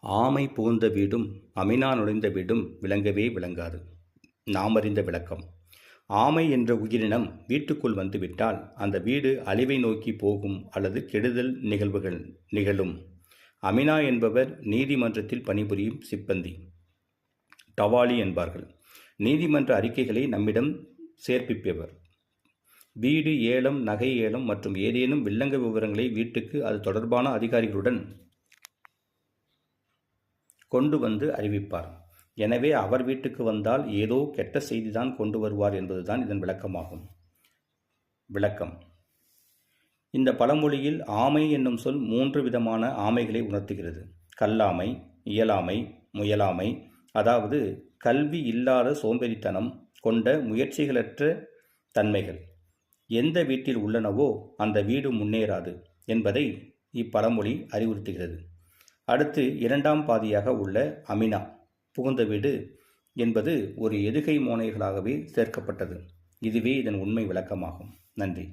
ஆமை புகுந்த வீடும் அமினா நுழைந்த வீடும் விளங்கவே விளங்காது. நாம் அறிந்த விளக்கம். ஆமை என்ற உயிரினம் வீட்டுக்குள் வந்துவிட்டால் அந்த வீடு அழிவை நோக்கி போகும் அல்லது கெடுதல் நிகழ்வுகள் நிகழும். அமினா என்பவர் நீதிமன்றத்தில் பணிபுரியும் சிப்பந்தி. டவாலி என்பார்கள். நீதிமன்ற அறிக்கைகளை நம்மிடம் சேர்ப்பிப்பவர். வீடு ஏலம் நகை ஏலம் மற்றும் ஏதேனும் வில்லங்க விவரங்களை வீட்டுக்கு அது தொடர்பான அதிகாரிகளுடன் கொண்டு வந்து அறிவிப்பார். எனவே அவர் வீட்டுக்கு வந்தால் ஏதோ கெட்ட செய்திதான் கொண்டு வருவார் என்பதுதான் இதன் விளக்கமாகும். விளக்கம். இந்த பழமொழியில் ஆமை என்னும் சொல் மூன்று விதமான ஆமைகளை உணர்த்துகிறது. கல்லாமை இயலாமை முயலாமை அதாவது கல்வி இல்லாத சோம்பேறித்தனம் கொண்ட முயற்சிகளற்ற தன்மைகள். எந்த வீட்டில் உள்ளனவோ அந்த வீடு முன்னேறாது என்பதை இப்பழமொழி அறிவுறுத்துகிறது. அடுத்து இரண்டாம் பாதியாக உள்ள அமினா புகுந்த வீடு என்பது ஒரு எதுகை மோனைகளாகவே சேர்க்கப்பட்டது. இதுவே இதன் உண்மை விளக்கமாகும். நன்றி.